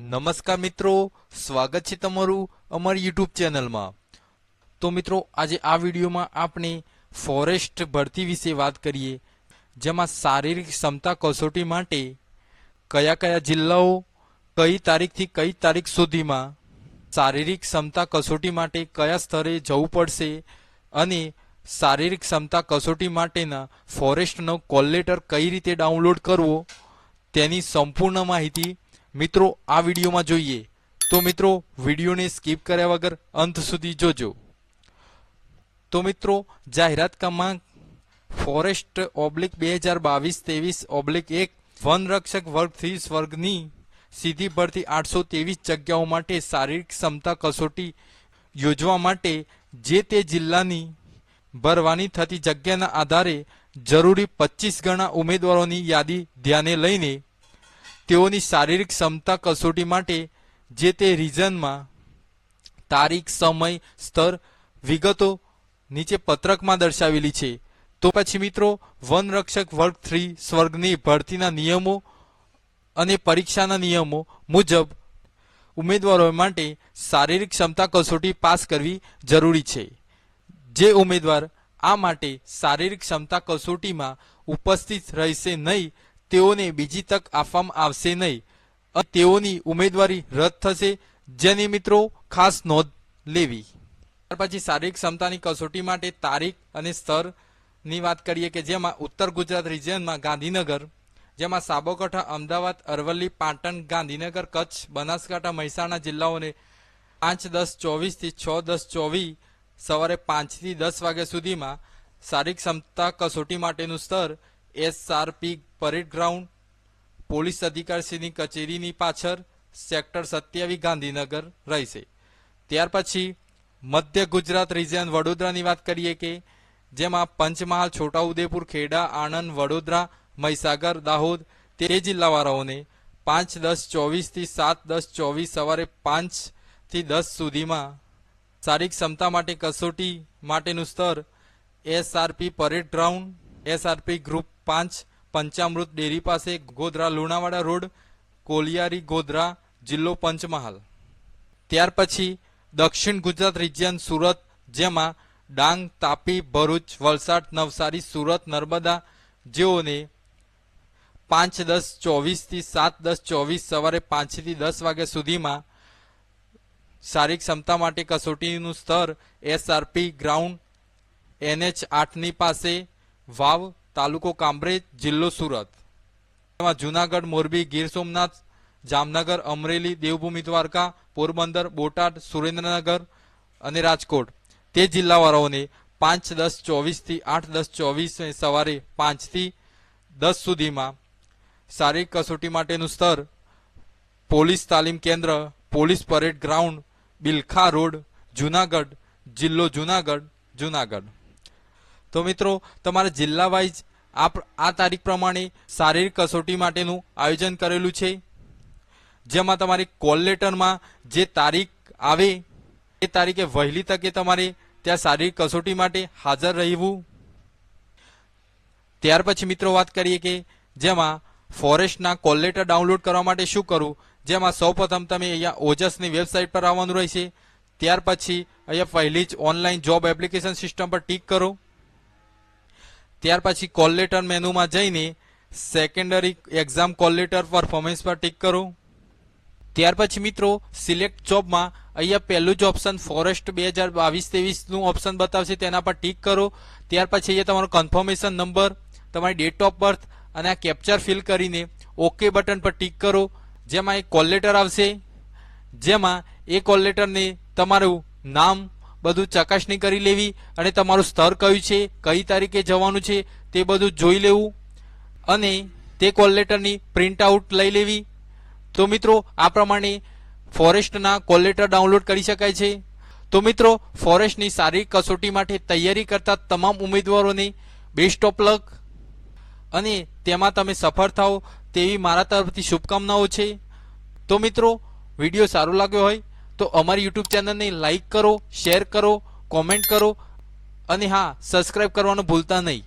નમસ્કાર મિત્રો, સ્વાગત છે તમારું અમારી યુટ્યુબ ચેનલમાં. તો મિત્રો, આજે આ વિડીયોમાં આપણે ફોરેસ્ટ ભરતી વિશે વાત કરીએ, જેમાં શારીરિક ક્ષમતા કસોટી માટે કયા કયા જિલ્લાઓ કઈ તારીખથી કઈ તારીખ સુધીમાં શારીરિક ક્ષમતા કસોટી માટે કયા સ્તરે જવું પડશે અને શારીરિક ક્ષમતા કસોટી માટેના ફોરેસ્ટનો કોલ લેટર કઈ રીતે ડાઉનલોડ કરવો, તેની સંપૂર્ણ માહિતી મિત્રો, આ વિડીયોમાં જોઈએ તો મિત્રો, વિડીયોને સ્કીપ કર્યા વગર અંત સુધી જોજો. તો મિત્રો, જાહેરાત ક્રમાંક ફોરેસ્ટ ઓબ્લિક બે હજાર બાવીસ ત્રેવીસ ઓબ્લિક એક વનરક્ષક વર્ગ થ્રી વર્ગની સીધી ભરતી આઠસો ત્રેવીસ જગ્યાઓ માટે શારીરિક ક્ષમતા કસોટી યોજવા માટે જે તે જિલ્લાની ભરવાની થતી જગ્યાના આધારે જરૂરી પચીસ ગણા ઉમેદવારોની યાદી ધ્યાને લઈને તેઓની શારીરિક ક્ષમતા કસોટી માટે જે તે રિજનમાં તારીખ, સમય, સ્તર, વિગતો નીચે પત્રકમાં દર્શાવેલી છે. તો પછી મિત્રો, વનરક્ષક વર્ગ થ્રી સ્વર્ગની ભરતીના નિયમો અને પરીક્ષાના નિયમો મુજબ ઉમેદવારો માટે શારીરિક ક્ષમતા કસોટી પાસ કરવી જરૂરી છે. જે ઉમેદવાર આ માટે શારીરિક ક્ષમતા કસોટીમાં ઉપસ્થિત રહેશે નહીં તેઓને બીજી તક આપવામાં આવશે નહીં. તેઓની ઉમેદવારી રદ થશે. જેની મિત્રો ખાસ નોંધ લેવી. ત્યાર પછી શારીરિક ક્ષમતાની કસોટી માટે તારીખ અને સ્તરની વાત કરીએ કે જેમાં ઉત્તર ગુજરાત રિજિયનમાં ગાંધીનગર, જેમાં સાબરકાંઠા, અમદાવાદ, અરવલ્લી, પાટણ, ગાંધીનગર, કચ્છ, બનાસકાંઠા, મહેસાણા જિલ્લાઓને પાંચ દસ ચોવીસથી છ દસ ચોવીસ સવારે પાંચથી દસ વાગ્યા સુધીમાં શારીરિક ક્ષમતા કસોટી માટેનું સ્તર એસઆરપી પરેડ ગ્રાઉન્ડ, પોલીસ અધિકારીશ્રીની કચેરીની પાછળ સેક્ટર સત્યાવીસ ગાંધીનગર રહેશે. ત્યાર પછી મધ્ય ગુજરાત રિજિયન વડોદરાની વાત કરીએ કે, જેમાં પંચમહાલ, છોટાઉદેપુર, ખેડા, આણંદ, વડોદરા, મહીસાગર, દાહોદ તે જિલ્લાવાળાઓને પાંચ દસ ચોવીસથી સાત દસ ચોવીસ સવારે પાંચથી દસ સુધીમાં શારીરિક ક્ષમતા માટે કસોટી માટેનું સ્તર, SRP parade ground, SRP group પાંચ પંચામૃત ડેરી પાસે ગોધરા લુણાવાડા રોડ, કોલિયારી ગોધરા જિલ્લો પંચમહાલ. ત્યાર પછી દક્ષિણ ગુજરાત રિજિયન સુરત, જેમાં ડાંગ, તાપી, ભરૂચ, વલસાડ, નવસારી, સુરત, નર્મદા જેઓને પાંચ દસ ચોવીસથી સાત દસ ચોવીસ સવારે પાંચથી દસ વાગ્યા સુધીમાં શારીરિક ક્ષમતા માટે કસોટીનું સ્તર, એસઆરપી, ગ્રાઉન્ડ, એનએચ આઠની પાસે વાવ તાલુકો કામરેજ, જિલ્લો સુરત. એમાં જુનાગઢ, મોરબી, ગીર સોમનાથ, જામનગર, અમરેલી, દેવભૂમિ દ્વારકા, પોરબંદર, બોટાદ, સુરેન્દ્રનગર અને રાજકોટ. તે જિલ્લાવાળાઓને પાંચ દસ ચોવીસથી આઠ દસ ચોવીસ સવારે પાંચથી દસ સુધીમાં શારીરિક કસોટી માટેનું સ્તર, પોલીસ તાલીમ કેન્દ્ર, police parade ground, Bilkha road, Junagadh, જિલ્લો જુનાગઢ જુનાગઢ. તો મિત્રો, તમારા જિલ્લા વાઇઝ આ તારીખ પ્રમાણે શારીરિક કસોટી માટેનું આયોજન કરેલું છે. જેમાં તમારી કોલ લેટરમાં જે તારીખ આવે, એ તારીખે વહેલી તકે તમારે ત્યાં શારીરિક કસોટી માટે હાજર રહેવું. ત્યાર પછી મિત્રો વાત કરીએ કે જેમાં ફોરેસ્ટના કોલ લેટર ડાઉનલોડ કરવા માટે શું કરવું? જેમાં સૌપ્રથમ તમે અહીંયા ઓજસની વેબસાઇટ પર આવવાનું રહેશે. ત્યાર પછી અહીંયા પહેલી જ ઓનલાઈન જોબ એપ્લિકેશન સિસ્ટમ પર ટીક કરો. ત્યાર પછી કોલ લેટર મેનુમાં જઈને secondary exam call letter performance પર ટીક કરો. ત્યાર પછી મિત્રો સિલેક્ટ જોબમાં અહીંયા પહેલું જ ઓપ્શન ફોરેસ્ટ બે હજાર બાવીસ ત્રેવીસનું ઓપ્શન બતાવશે, તેના પર ટીક કરો. ત્યાર પછી અહીંયા તમારો કન્ફર્મેશન નંબર તમારી ડેટ ઓફ બર્થ અને આ કેપ્ચર ફિલ કરીને ઓકે બટન પર ટીક કરો. જેમાં એક કોલ લેટર આવશે. જેમાં એ કોલ લેટરને તમારું નામ બધું ચકાસણી કરી લેવી અને તમારું સ્તર કયું છે, કઈ તારીખે જવાનું છે, તે બધું જોઈ લેવું અને તે કોલ લેટરની પ્રિન્ટ આઉટ લઈ લેવી. તો મિત્રો, આ પ્રમાણે ફોરેસ્ટના કોલ લેટર ડાઉનલોડ કરી શકાય છે. તો મિત્રો, ફોરેસ્ટની શારીરિક કસોટી માટે તૈયારી કરતા તમામ ઉમેદવારોને બેસ્ટ ઓફ લક અને તેમાં તમે સફળ થાઓ તેવી મારા તરફથી શુભકામનાઓ છે. તો મિત્રો, વીડિયો સારો લાગ્યો હોય તો અમારી યુટ્યુબ ચેનલને લાઈક કરો શેર કરો કોમેન્ટ કરો અને હા સબસ્ક્રાઈબ કરવાનું ભૂલતા નહીં.